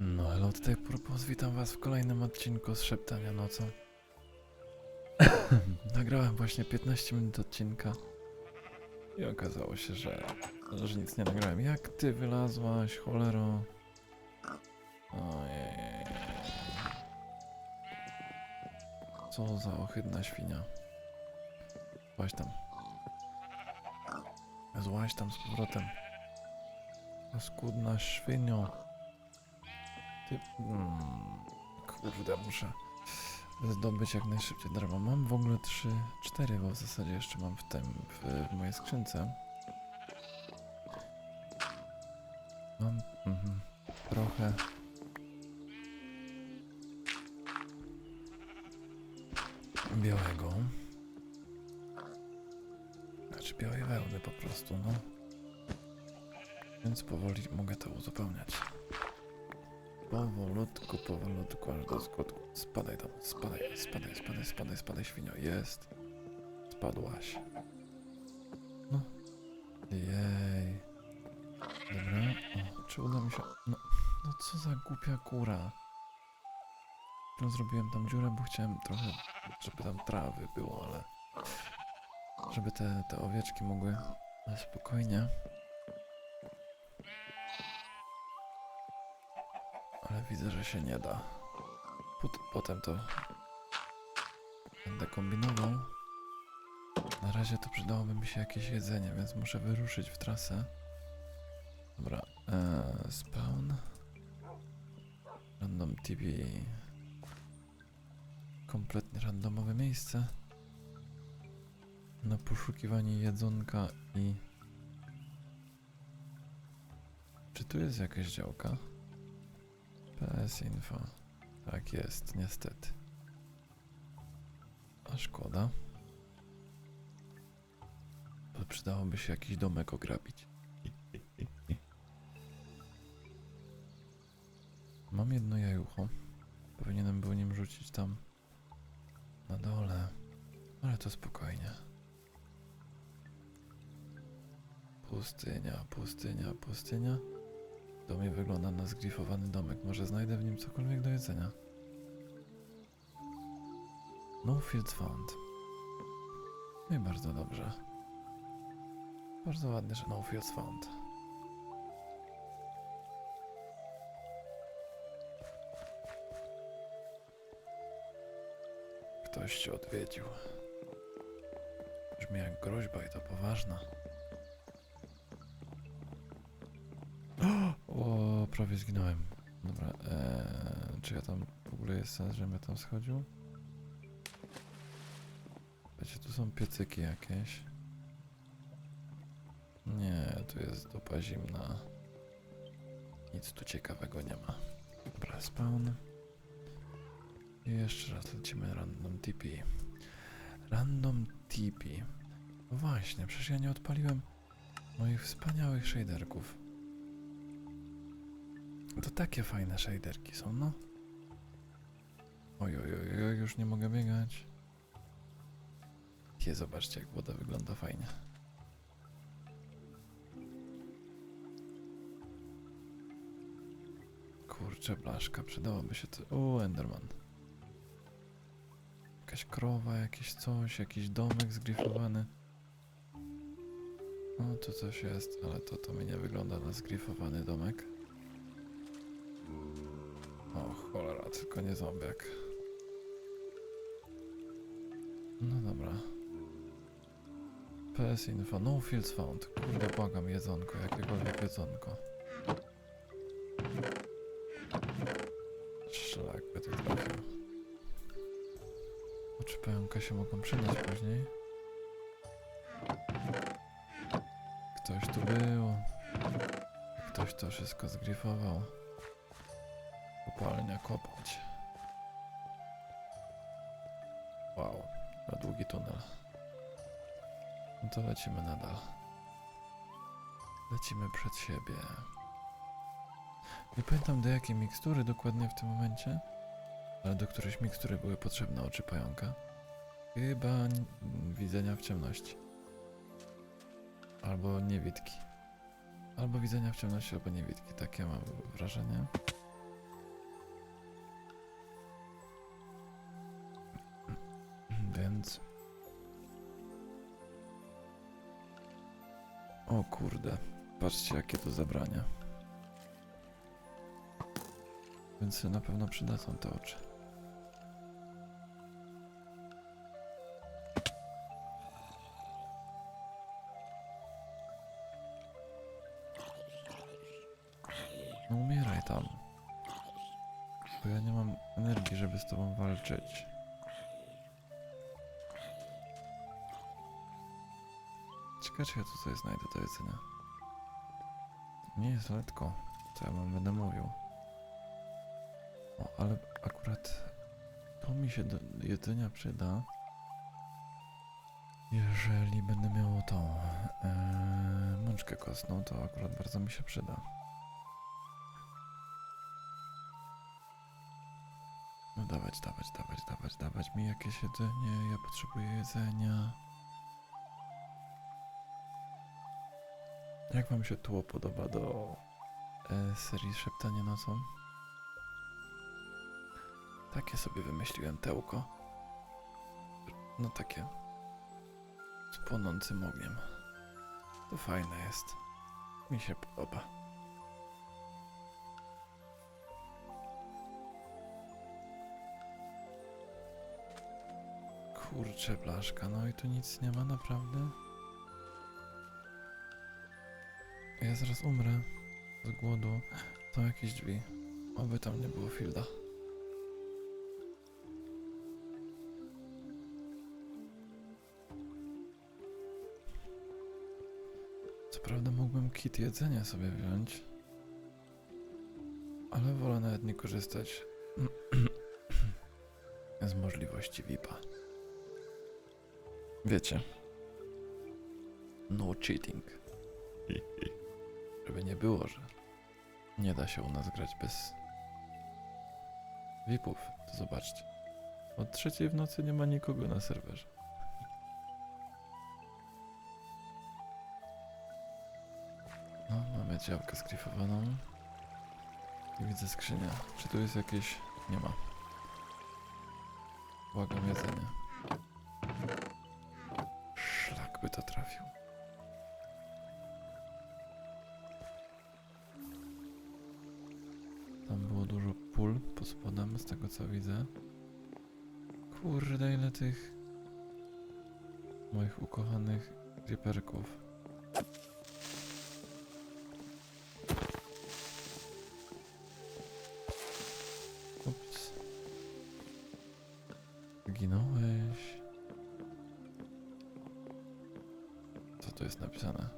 No hello, tutaj Purpos, witam was w kolejnym odcinku z Szeptania Nocą. Nagrałem właśnie 15 minut odcinka i okazało się, że, że nic nie nagrałem. Jak ty wylazłaś, cholero? Ojej. Co za ohydna świnia. Złaź tam. Złaź tam z powrotem. Paskudna świnio. Ty... Mm, kurde, muszę zdobyć jak najszybciej drewno. Mam w ogóle 3, 4, bo w zasadzie jeszcze mam w tym, w, w mojej skrzynce. Mam mhm, trochę. Białego. Znaczy białej wełny po prostu, no. Więc powoli mogę to uzupełniać. Powolutku, powolutku, aż do skutku. Spadaj tam, spadaj, spadaj, spadaj, spadaj, spadaj, świnio. Jest. Spadłaś. No. Jej. Dobra. O, czy uda mi się... No, no co za głupia kura. No zrobiłem tam dziurę, bo chciałem trochę, żeby tam trawy było, ale... Żeby te, te owieczki mogły spokojnie Ale widzę, że się nie da. Pot- potem to będę kombinował. Na razie to przydałoby mi się jakieś jedzenie, więc muszę wyruszyć w trasę. Dobra, eee, spawn. Random TV. Kompletnie randomowe miejsce. Na poszukiwanie jedzonka i... Czy tu jest jakaś działka? PS Info. Tak jest, niestety. A szkoda. Bo przydałoby się jakiś domek ograbić. Mam jedno jajucho. Powinienem był nim rzucić tam na dole. Ale to spokojnie. Pustynia, pustynia, pustynia. Mi wygląda na zgrifowany domek. Może znajdę w nim cokolwiek do jedzenia. No fields found. No i bardzo dobrze. Bardzo ładnie, że no fields found. Ktoś cię odwiedził. Brzmi jak groźba i to poważna. Prawie zginąłem. Dobra, eee, czy ja tam w ogóle jest sens, żebym ja tam schodził? Wiecie, tu są piecyki jakieś. Nie, tu jest dupa zimna. Nic tu ciekawego nie ma. Dobra, spawn. I jeszcze raz lecimy random TP. Random TP. No właśnie, przecież ja nie odpaliłem moich wspaniałych shaderków. To takie fajne shaderki są, no. Oj, oj, oj, oj, już nie mogę biegać. Je, zobaczcie, jak woda wygląda fajnie. Kurczę, blaszka, przydałoby się to. O, Enderman. Jakaś krowa, jakieś coś, jakiś domek zgrifowany. No, tu coś jest, ale to, to mi nie wygląda na zgrifowany domek. Tylko nie zombiak. No dobra. PS info, no fields found. Kurde, błagam, jedzonko, jakiekolwiek jedzonko. Szlak by tu trafił. O, Czy pająka się mogą przydać później? Ktoś tu był. Ktoś to wszystko zgrifował. Kopalnia kopać. to lecimy nadal. Lecimy przed siebie. Nie pamiętam do jakiej mikstury dokładnie w tym momencie, ale do którejś mikstury były potrzebne oczy pająka. Chyba widzenia w ciemności. Albo niewidki. Albo widzenia w ciemności, albo niewidki. Takie mam wrażenie. Więc O kurde, patrzcie jakie to zabrania. Więc na pewno przydadzą te oczy. No umieraj tam. Bo ja nie mam energii, żeby z tobą walczyć. Ciekawe, czy ja tu coś znajdę do jedzenia. Nie jest letko, co ja wam będę mówił. O, ale akurat to mi się do jedzenia przyda. Jeżeli będę miał tą e, mączkę kostną, to akurat bardzo mi się przyda. No dawać, dawać, dawać, dawać, dawać mi jakieś jedzenie. Ja potrzebuję jedzenia. Jak wam się tło podoba do e, serii Szeptanie nocą? Takie sobie wymyśliłem tełko. No takie. Z płonącym ogniem. To fajne jest. Mi się podoba. Kurczę, blaszka, no i tu nic nie ma naprawdę. Ja zaraz umrę z głodu. Są jakieś drzwi. Oby tam nie było Fielda. Co prawda mógłbym kit jedzenia sobie wziąć. Ale wolę nawet nie korzystać z możliwości VIPa. Wiecie. No cheating. Żeby nie było, że nie da się u nas grać bez VIPów. To zobaczcie. Od trzeciej w nocy nie ma nikogo na serwerze. No, mamy działkę skrifowaną. I widzę skrzynię. Czy tu jest jakieś... Nie ma. Błagam jedzenie. Z tego co widzę. Kurde, ile tych moich ukochanych creeperków. Ups. Zginąłeś. Co tu jest napisane?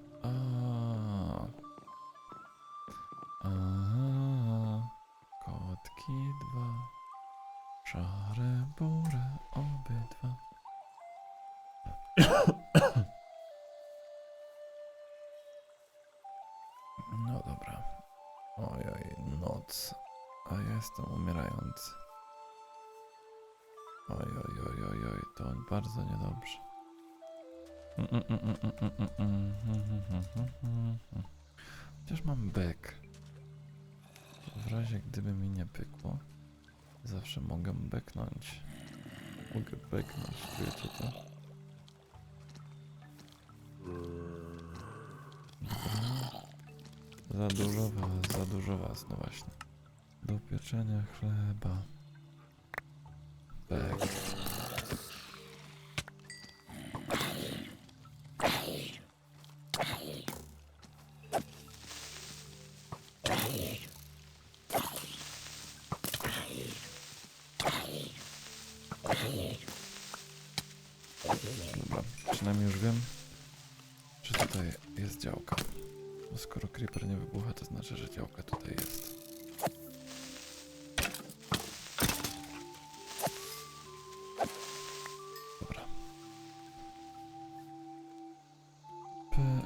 Bardzo niedobrze. Chociaż mam bek. W razie gdyby mi nie pykło, zawsze mogę beknąć. Mogę beknąć, wiecie to? Za dużo was, za dużo was, no właśnie. Do pieczenia chleba. Bek.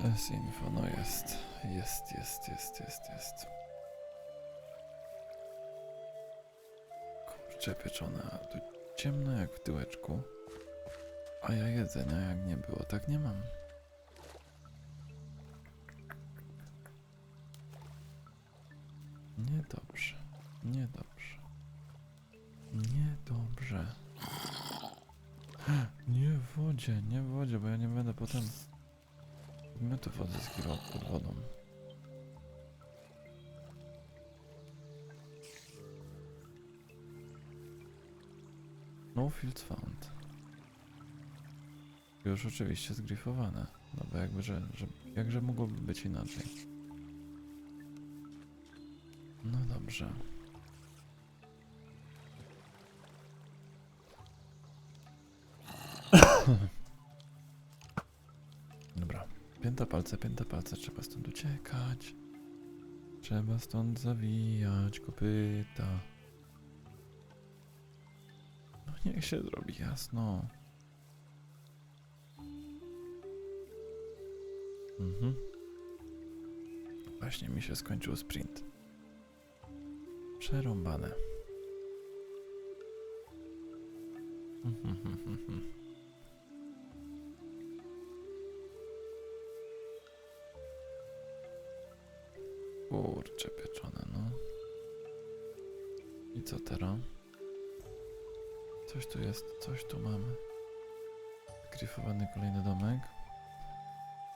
PS Info, no jest. Jest, jest, jest, jest, jest. Kurcze pieczone, a tu ciemno jak w tyłeczku. A ja jedzenia jak nie było, tak nie mam. Niedobrze, niedobrze. Niedobrze. Nie w wodzie, nie w wodzie, bo ja nie będę potem przedmiotów odzyskiwał pod wodą. No fields found. Już oczywiście zgrifowane. No bo jakby, że, że jakże mogłoby być inaczej. No dobrze. Pięta palce, pięta palce. Trzeba stąd uciekać. Trzeba stąd zawijać kopyta. No niech się zrobi jasno. Mhm. Właśnie mi się skończył sprint. Przerąbane. Mhm, mhm, mhm. Kurcze pieczone, no. I co teraz? Coś tu jest, coś tu mamy. Grifowany kolejny domek.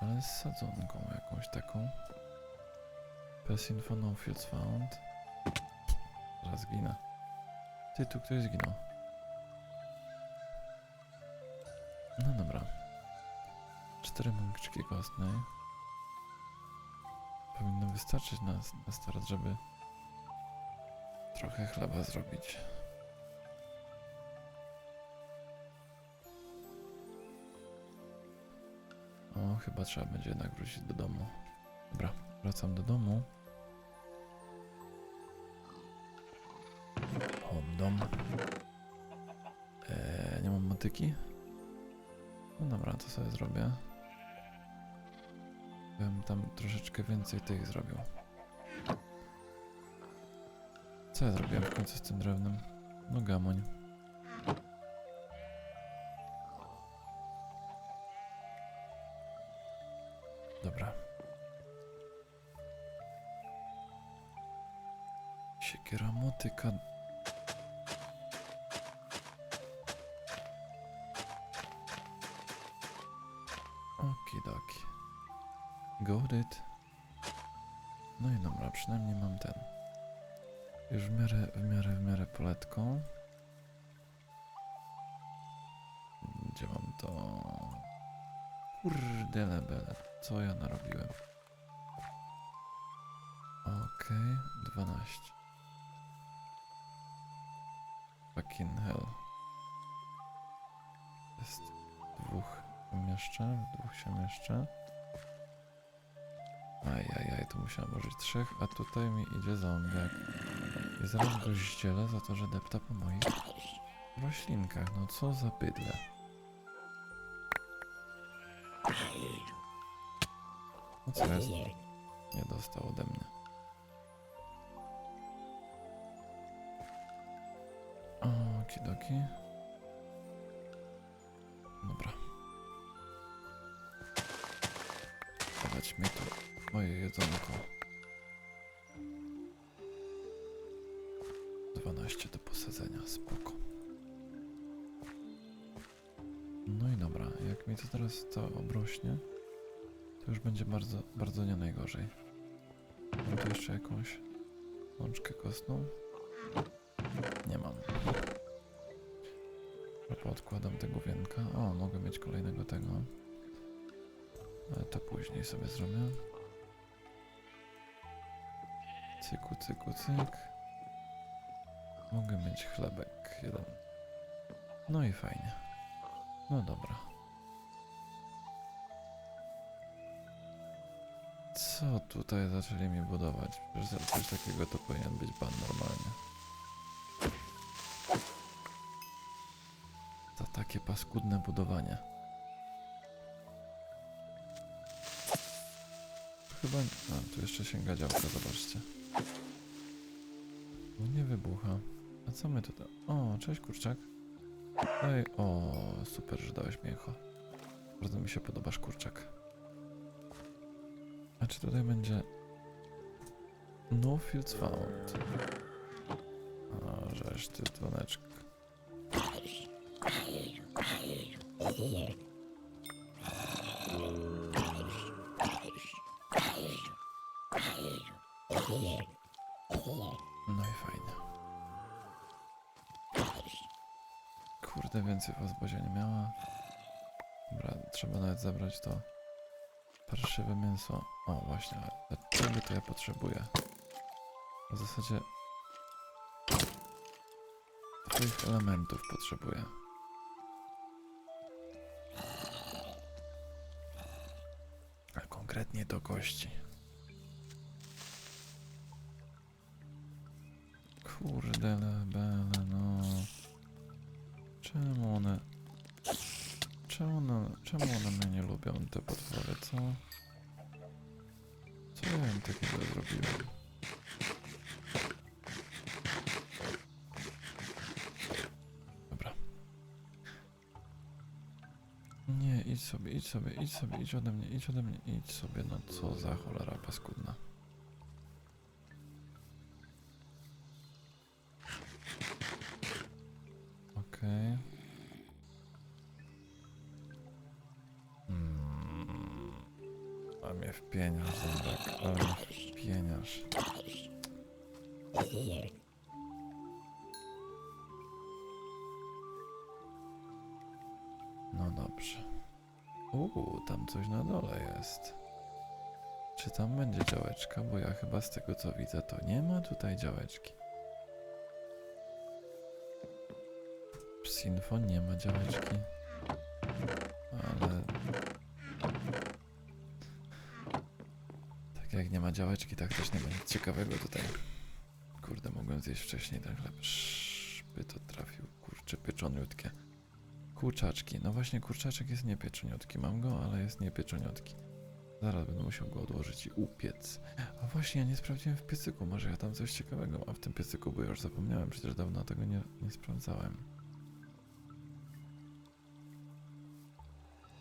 Ale z sadzonką jakąś taką. Info no fields found. Zaraz ginę. Ty, tu ktoś zginął. No dobra. Cztery mączki kostnej. Wystarczyć na, na start, żeby trochę chleba zrobić. O, chyba trzeba będzie jednak wrócić do domu. Dobra, wracam do domu. Home dom. Eee, nie mam motyki? No dobra, to sobie zrobię. Bym tam troszeczkę więcej tych zrobił. Co ja zrobiłem w końcu z tym drewnem? No gamoń. Dobra. Siekiera motyka. To? Kurde lebele, co ja narobiłem? Okej, 12. Fucking hell. Jest dwóch mieszczę, dwóch się mieszczę. Ajajaj, tu musiałem użyć trzech, a tutaj mi idzie zombiak. I zaraz go za to, że depta po moich roślinkach. No co za bydle. Co jest? Nie dostał ode mnie. Okidoki. Dobra. Dawać mi tu moje jedzonko. 12 do posadzenia, spoko. No i dobra, jak mi to teraz to obrośnie, to już będzie bardzo, bardzo nie najgorzej. Mam tu jeszcze jakąś łączkę kostną? Nie mam. Odkładam tego wienka. O, mogę mieć kolejnego tego. Ale to później sobie zrobię. Cyku, cyku, cyk. Mogę mieć chlebek jeden. No i fajnie. No dobra. Co tutaj zaczęli mi budować? Przecież coś takiego to powinien być ban normalnie. Za takie paskudne budowanie. Chyba... A, tu jeszcze sięga działka, zobaczcie. Nie wybucha. A co my tutaj... O, cześć kurczak. Ej, o, super, że dałeś mi echo. Bardzo mi się podobasz, kurczak. A czy tutaj będzie... No fields found. A, żeż ty. No i fajnie. Kurde, więcej was Bozia nie miała. Dobra, trzeba nawet zabrać to parszywe mięso. O, właśnie, ale czego to ja potrzebuję? W zasadzie twoich elementów potrzebuję. A konkretnie do kości. Co? Co ja im takiego zrobiłem? Dobra. Nie, idź sobie, idź sobie, idź sobie, idź ode mnie, idź ode mnie, idź sobie, no co za cholera paskudna. Jest. Czy tam będzie działeczka? Bo ja chyba z tego co widzę, to nie ma tutaj działeczki. Psinfo nie ma działeczki. Ale... Tak jak nie ma działeczki, tak też nie ma nic ciekawego tutaj. Kurde, mogłem zjeść wcześniej ten chleb. By to trafił. Kurcze, pieczoniutkie. Kurczaczki. No właśnie, kurczaczek jest niepieczoniutki. Mam go, ale jest niepieczoniutki. Zaraz będę musiał go odłożyć i upiec. A właśnie, ja nie sprawdziłem w piecyku. Może ja tam coś ciekawego mam w tym piecyku, bo już zapomniałem. Przecież dawno tego nie, nie sprawdzałem.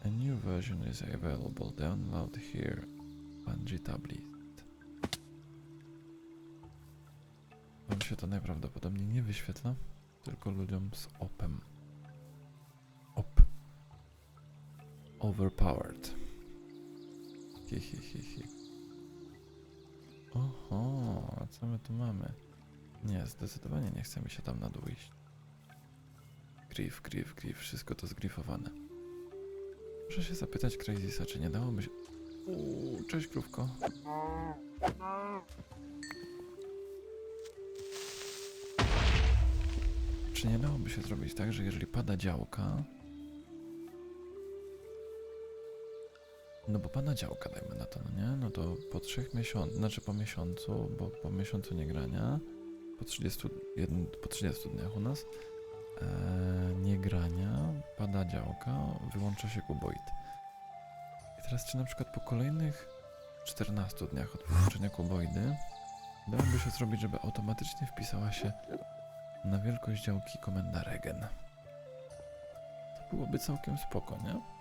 A new version is available. Download here. Bungie tablet. Wam się to najprawdopodobniej nie wyświetla, tylko ludziom z opem. Op. Overpowered. Hi, hi, hi, hi. Oho, a co my tu mamy? Nie, zdecydowanie nie chce mi się tam na dół iść. Griff, griff, griff, wszystko to zgrifowane. Muszę się zapytać Crazisa, czy nie dałoby się... Uuu, cześć krówko. Czy nie dałoby się zrobić tak, że jeżeli pada działka... No bo pada działka, dajmy na to, no nie? No to po trzech miesiącach, znaczy po miesiącu, bo po miesiącu nie grania, po 30, jeden, po 30 dniach u nas, e, nie grania, pada działka, wyłącza się kuboid. I teraz czy na przykład po kolejnych 14 dniach od wyłączenia kuboidy dałoby się zrobić, żeby automatycznie wpisała się na wielkość działki komenda regen. To byłoby całkiem spoko, nie?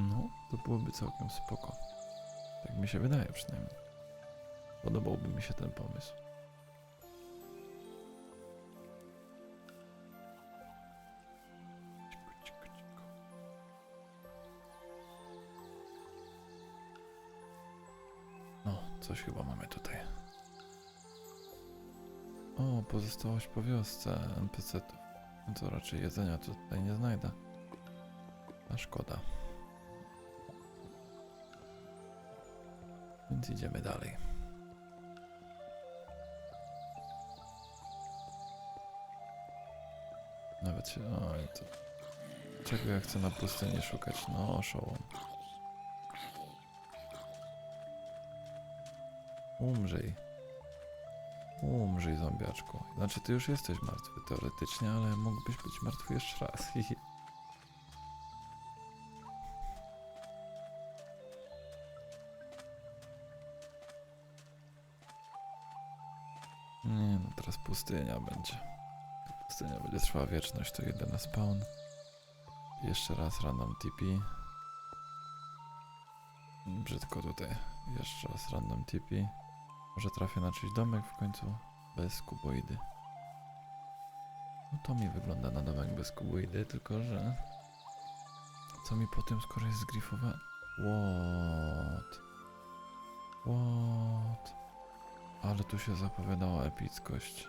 No, to byłoby całkiem spoko. Tak mi się wydaje przynajmniej. Podobałby mi się ten pomysł. No, coś chyba mamy tutaj. O, pozostałość po wiosce NPC-ów. No to raczej jedzenia tutaj nie znajdę. A szkoda. Więc idziemy dalej. Nawet się... Oj, to... Czego ja chcę na pustyni szukać? No, oszołom. Umrzyj. Umrzyj, zombiaczku. Znaczy, ty już jesteś martwy teoretycznie, ale mógłbyś być martwy jeszcze raz. pustynia będzie. Pustynia będzie trwała wieczność, to jedę na spawn. Jeszcze raz random TP. Brzydko tutaj. Jeszcze raz random TP. Może trafię na czyjś domek w końcu. bez kuboidy. No to mi wygląda na domek bez kuboidy, tylko że... Co mi po tym, skoro jest zgrifowane? What? What? Ale tu się zapowiadała epickość.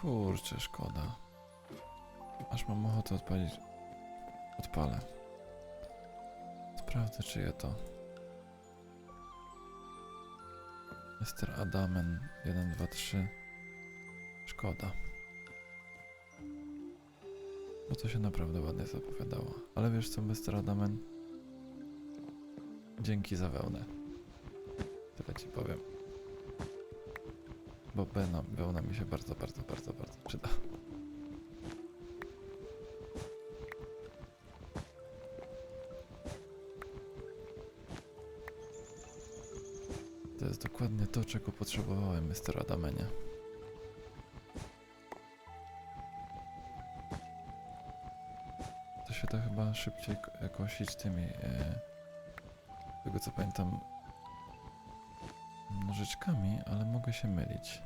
Kurczę, szkoda. Aż mam ochotę odpalić. Odpalę. Sprawdzę, czyje to. Mr. Adamen 1, 2, 3. Szkoda. Bo to się naprawdę ładnie zapowiadało. Ale wiesz co, Mr. Adamen? Dzięki za wełnę. Tyle ci powiem. Bo wełna, wełna mi się bardzo, bardzo, bardzo, bardzo przyda. To jest dokładnie to, czego potrzebowałem, Mr. Adamenie. To się da chyba szybciej kosić tymi, e, tego co pamiętam, nożyczkami, ale mogę się mylić.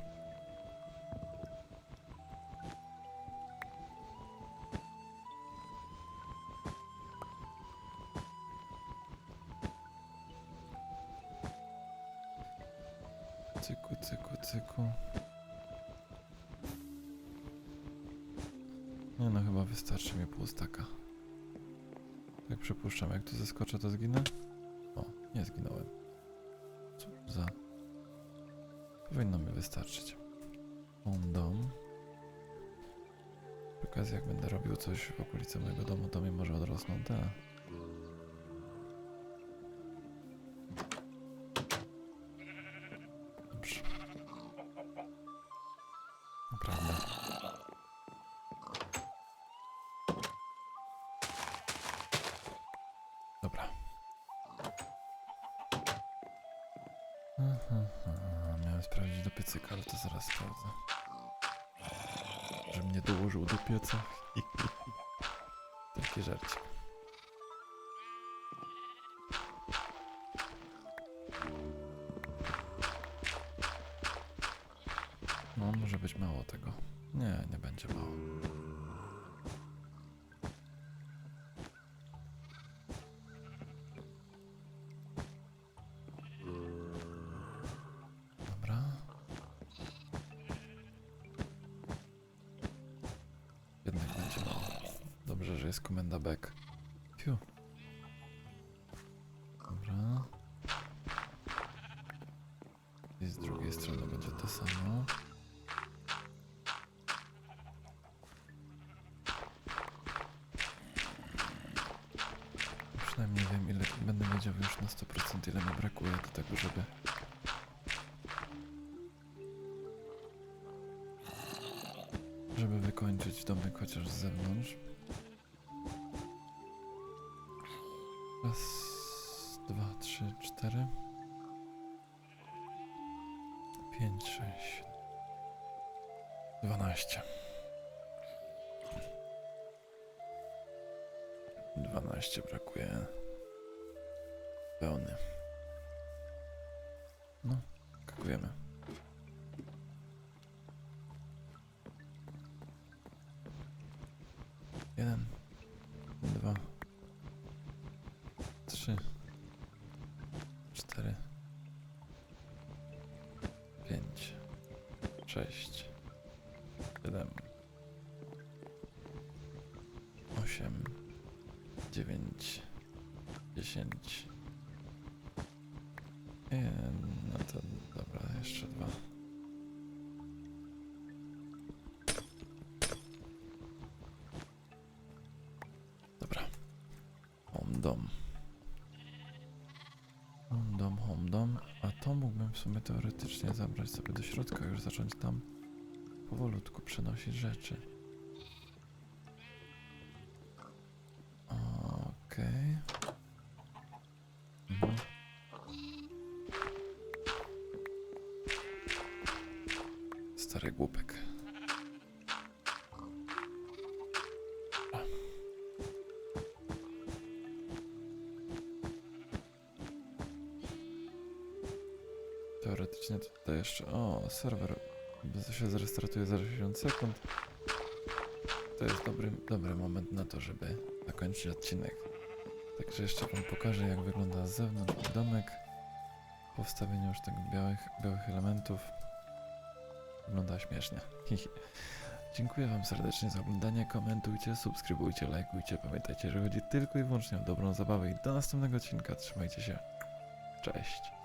Cyku, cyku, cyku. Nie no, chyba wystarczy mi pół staka. Tak przypuszczam, jak tu zeskoczę, to zginę? O, nie zginąłem. Co za... Powinno mi wystarczyć. Dom. Przy okazji, jak będę robił coś w okolicy mojego domu, to mi może odrosną te... dołożył do pieca. Taki żarcik. Przynajmniej wiem ile będę wiedział już na 100% ile mi brakuje do tego, żeby żeby wykończyć domek chociaż z zewnątrz. Raz, dwa, trzy, cztery. Pięć, sześć. Dwanaście. Dwanaście brakuje. Pełny. No, kakujemy. Jeden, dwa, trzy, cztery, pięć, sześć, Home dom. Dom, home dom. A to mógłbym w sumie teoretycznie zabrać sobie do środka, już zacząć tam powolutku przenosić rzeczy. Okej. Mhm. Stary głupek. Jeszcze... O, serwer się zrestartuje za 60 sekund. To jest dobry, dobry moment na to, żeby zakończyć odcinek. Także jeszcze wam pokażę, jak wygląda z zewnątrz domek. Po wstawieniu już tych białych, białych elementów. Wygląda śmiesznie. Dziękuję wam serdecznie za oglądanie. Komentujcie, subskrybujcie, lajkujcie. Pamiętajcie, że chodzi tylko i wyłącznie o dobrą zabawę. I do następnego odcinka. Trzymajcie się. Cześć.